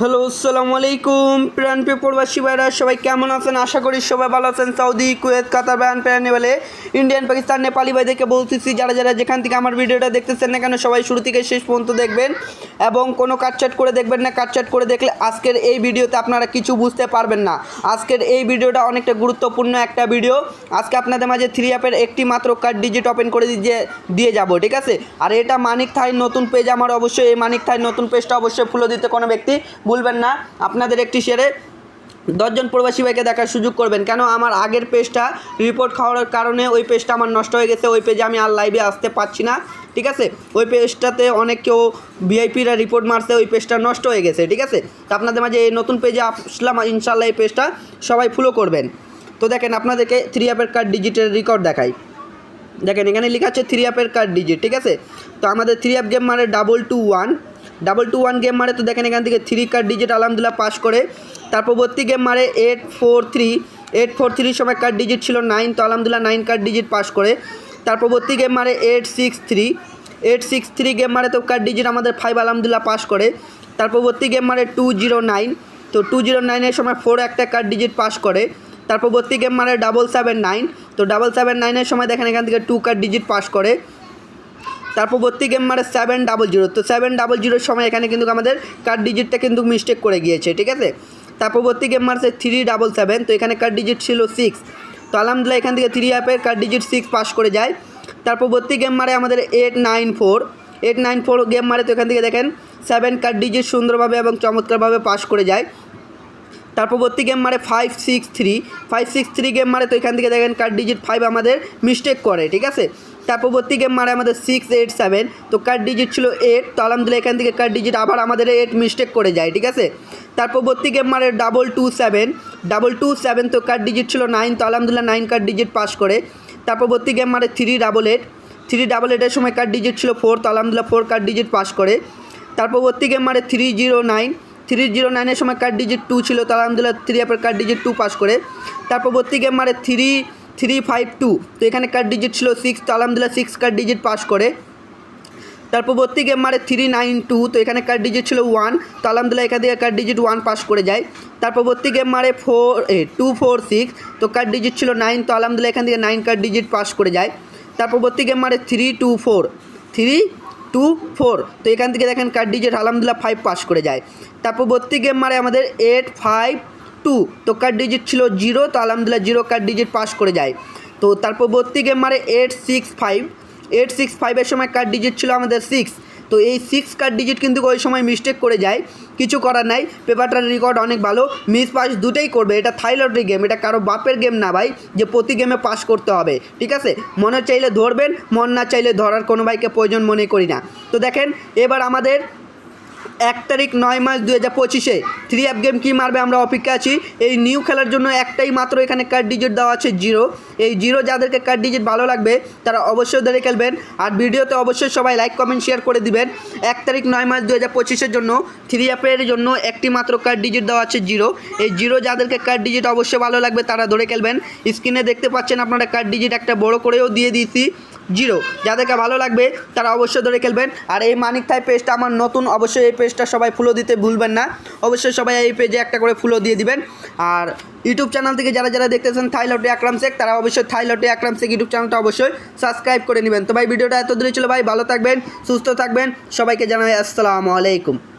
Hello আসসালামু আলাইকুম প্রাণ পেপরবাসী ভাইরা, সবাই কেমন আছেন? আশা করি সবাই ভালো আছেন। সৌদি, কুয়েত, কাতার ব্যান প্রাণ নেপালে, ইন্ডিয়ান, পাকিস্তান, নেপালি ভাইদেরকে বলতেছি, যারা যারা যেখান থেকে আমার ভিডিওটা দেখতেছেন না কেন, সবাই শুরু থেকে শেষ পর্যন্ত দেখবেন এবং কোনো কাটচাট করে দেখবেন না। কাটচাট করে দেখলে আজকের এই ভিডিওতে আপনারা কিছু বুঝতে পারবেন না। আজকের এই ভিডিওটা অনেকটা গুরুত্বপূর্ণ একটা ভিডিও। আজকে আপনাদের মাঝে থ্রি অ্যাপের একটি মাত্র কার্ড ডিজিট ওপেন করে দিয়ে দিয়ে যাব, ঠিক আছে? আর এটা মানিক থাই নতুন পেজ আমার অবশ্যই এই মানিক থাই নতুন পেজটা অবশ্যই ফুলো দিতে কোনো ব্যক্তি ভুলবেন না। আপনাদের একটি শেয়ারে দশজন প্রবাসী ভাইকে দেখার সুযোগ করবেন। কেন? আমার আগের পেজটা রিপোর্ট খাওয়ার কারণে ওই পেজটা আমার নষ্ট হয়ে গেছে। ওই পেজে আমি আর লাইভে আসতে পারছি না। ঠিক আছে? ওই পেজটাতে অনেক কেউ ভিআইপিরা রিপোর্ট মারছে, ওই পেজটা নষ্ট হয়ে গেছে। ঠিক আছে? তো আপনাদের মাঝে এই নতুন পেজে আসলাম ইনশাল্লাহ এই পেজটা সবাই ফুলো করবেন। তো দেখেন, আপনাদেরকে থ্রি অ্যাপের কার্ড ডিজিটের রেকর্ড দেখাই। দেখেন, এখানে লেখা আছে থ্রি অ্যাপের কার্ড ডিজিট ঠিক আছে? তো আমাদের থ্রি অ্যাপ গেম মারে double two one double two one game মারে, তো দেখেন এখান থেকে থ্রি কার্ড ডিজিট আলহামদুলিল্লাহ পাস করে। তার পরবর্তী গেম মারে eight four three eight four থ্রির সময় কার্ড ডিজিট ছিল নাইন তো আলহামদুলিল্লাহ নাইন কার্ড ডিজিট পাস করে। তার পরবর্তী গেম মারে eight six three eight six three game মারে তো কার্ড ডিজিট আমাদের ফাইভ আলহামদুলিল্লাহ পাস করে। তার পরবর্তী গেম মারে টু জিরো নাইন তো টু জিরো নাইনের সময় ফোর একটা কার্ড ডিজিট পাস করে। তার পরবর্তী গেম মারে ডাবল সেভেন নাইন তো ডাবল সেভেন নাইনের সময় দেখেন এখান থেকে টু কার্ড ডিজিট পাস করে। তার পরবর্তী গেম মারে সেভেন ডাবল জিরো তো সেভেন ডাবল জিরোর সময় এখানে কিন্তু আমাদের কার্ড ডিজিটটা কিন্তু মিস্টেক করে গিয়েছে, ঠিক আছে? তার পরবর্তী গেম মারছে থ্রি ডাবল সেভেন তো এখানে কার্ড ডিজিট ছিল সিক্স তো আলহামদুলিল্লাহ এখান থেকে থ্রি অ্যাপের কার্ড ডিজিট সিক্স পাস করে যায়। তার পরবর্তী গেম মারে আমাদের eight nine four eight nine four game মারে তো এখান থেকে দেখেন সেভেন কার্ড ডিজিট সুন্দরভাবে এবং চমৎকারভাবে পাস করে যায়। তার পরবর্তী গেম মারে five six three five six three game মারে তো এখান থেকে দেখেন কার্ড ডিজিট ফাইভ আমাদের মিস্টেক করে, ঠিক আছে? তার পরবর্তী গেম মারে আমাদের সিক্স এইট সেভেন তো কার্ড ডিজিট ছিল এইট তো আলহামদুলিল্লাহ এখান থেকে কার্ড ডিজিট আবার আমাদের এইট মিস্টেক করে যায়, ঠিক আছে? তার পরবর্তী গেম মারে double two seven double two seven তো কার্ড ডিজিট ছিল নাইন তো আলহামদুলিল্লাহ নাইন কার্ড ডিজিট পাস করে। তার পরবর্তী গেম মারে three double eight three double এইটের সময় কার্ড ডিজিট ছিল ফোর তো আলহামদুলিল্লাহ ফোর কার্ড ডিজিট পাস করে। তার পরবর্তী গেম মারে three zero nine three zero নাইনের সময় কার্ড ডিজিট টু ছিল, তো আলহামদুলিল্লাহ থ্রি অ্যাপের কার্ড ডিজিট টু পাস করে। তার পরবর্তী গেম মারে থ্রি থ্রি ফাইভ টু তো এখানে কার ডিজিট ছিল সিক্স তো আলহামদুলিল্লাহ সিক্স কার ডিজিট পাস করে। তার পরবর্তী গেম মারে থ্রি নাইন টু তো এখানে কার ডিজিট ছিল ওয়ান তো আলহামদুলিল্লাহ এখান থেকে কার ডিজিট ওয়ান পাস করে যায়। তার পরবর্তী গেম মারে four A two four six তো কার্ড ডিজিট ছিল নাইন তো আলহামদুলিল্লাহ এখান থেকে নাইন কার ডিজিট পাস করে যায়। তার পরবর্তী গেম মারে three two four three two four তো এখান থেকে দেখেন কার্ড ডিজিট আলহামদুলিল্লাহ ফাইভ পাস করে যায়। তার পরবর্তী গেম মারে আমাদের এইট ফাইভ টু তো কার্ড ডিজিট ছিল জিরো তো আলহামদুলিল্লাহ জিরো কার্ড ডিজিট পাস করে যায়। তো তার পরবর্তী গেম মারে eight six five eight six ফাইভের সময় কার্ড ডিজিট ছিল আমাদের সিক্স তো এই সিক্স কার ডিজিট কিন্তু ওই সময় মিস্টেক করে যায়, কিছু করার নাই পেপারটার রেকর্ড অনেক ভালো মিস পাস দুটোই করবে, এটা থাইলটের গেম এটা কারও বাপের গেম না ভাই, যে প্রতি গেমে পাস করতে হবে, ঠিক আছে? মনে চাইলে ধরবেন, মন না চাইলে ধরার কোনো ভাইকে প্রয়োজন মনে করি না। তো দেখেন, এবার আমাদের এক তারিখ নয় মাস দু হাজার পঁচিশে। থ্রি অ্যাপ গেম কী মারবে আমরা অপেক্ষা আছি। এই নিউ খেলার জন্য একটাই মাত্র এখানে কার্ড ডিজিট দেওয়া আছে জিরো এই জিরো যাদেরকে কার্ড ডিজিট ভালো লাগবে, তারা অবশ্যই ধরে খেলবেন। আর ভিডিওতে অবশ্যই সবাই লাইক কমেন্ট শেয়ার করে দিবেন। এক তারিখ নয় মাস দু হাজার পঁচিশের জন্য থ্রি অ্যাপের জন্য একটি মাত্র কার্ড ডিজিট দেওয়া আছে জিরো এই জিরো যাদেরকে কার্ড ডিজিট অবশ্যই ভালো লাগবে, তারা ধরে খেলবেন। স্ক্রিনে দেখতে পাচ্ছেন আপনারা কার্ড ডিজিট একটা বড় করেও দিয়ে দিয়েছি। জিরো। যাদেরকে ভালো লাগবে, তারা অবশ্যই ধরে খেলবেন। আর এই মানিক থাই পেজটা আমার নতুন, অবশ্যই এই পেজটা সবাই ফুলো দিতে ভুলবেন না। অবশ্যই সবাই এই পেজে একটা করে ফুলো দিয়ে দিবেন। আর ইউটিউব চ্যানেল থেকে যারা যারা দেখতেছেন থাইলটে আকরাম শেখ, তারা অবশ্যই থাইলটে আকরাম শেখ ইউটিউব চ্যানেলটা অবশ্যই সাবস্ক্রাইব করে নেবেন। তো ভাই, ভিডিওটা এত দূরে ছিল ভাই, ভালো থাকবেন, সুস্থ থাকবেন। সবাইকে জানাই আসসালামু আলাইকুম।